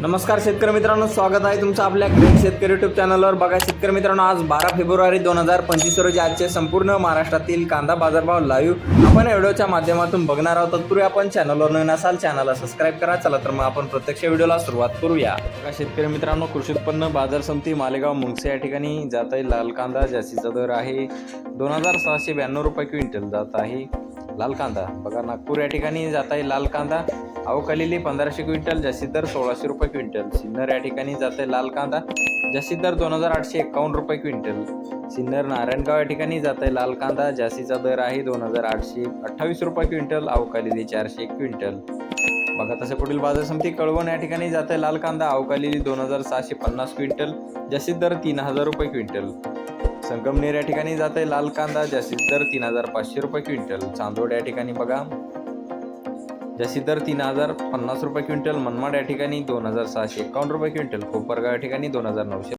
नमस्कार शेतकरी मित्रांनो स्वागत आहे तुमचं आपल्या ग्रेट शेतकरी युट्यूब चॅनलवर बघा शेतकरी मित्रांनो आज बारा फेब्रुवारी दोन हजार पंचवीस रोजी आजचे संपूर्ण महाराष्ट्रातील कांदा बाजारभाव लाईव्ह आपण व्हिडिओच्या माध्यमातून बघणार आहोत. तत्पूर्वी आपण चॅनलवर नवीन असाल चॅनलला सबस्क्राईब करा. चला तर मग आपण प्रत्यक्ष व्हिडिओला सुरुवात करूया. बघा शेतकरी मित्रांनो कृषी उत्पन्न बाजार समिती मालेगाव मुंगसे या ठिकाणी जात आहे. लाल कांदा जास्तीचा दर आहे. दोन हजार सहाशे ब्याण्णव रुपये क्विंटल जात आहे. लाल कांदा. बघा नागपूर या ठिकाणी जात आहे लाल कांदा. अवकालेली पंधराशे क्विंटल जास्तीत दर सोळाशे रुपये क्विंटल. सिन्नर या ठिकाणी जात आहे लाल कांदा. जास्तीत दर दोन हजार आठशे एकावन्न रुपये क्विंटल. सिन्नर नारायणगाव या ठिकाणी जात आहे लाल कांदा. जास्तीचा दर आहे दोन हजार आठशे अठ्ठावीस रुपये क्विंटल. अवकालेली चारशे एक क्विंटल. बघा तसे पुढील बाजार समिती कळवण या ठिकाणी जात आहे लाल कांदा. अवकालेली दोन हजार सहाशे पन्नास क्विंटल. जास्तीत दर तीन हजार रुपये क्विंटल. संगमनेर या ठिकाणी जात आहे लाल कांदा जास्तीत दर तीन हजार पाचशे रुपये क्विंटल. चांदोड या ठिकाणी बघा. जास्तीत दर तीन हजार पन्नास रुपये क्विंटल. मनमाड या ठिकाणी दोन हजार सहाशे एकावन्न रुपये क्विंटल. कोपरगाव या ठिकाणी दोन हजार नऊशे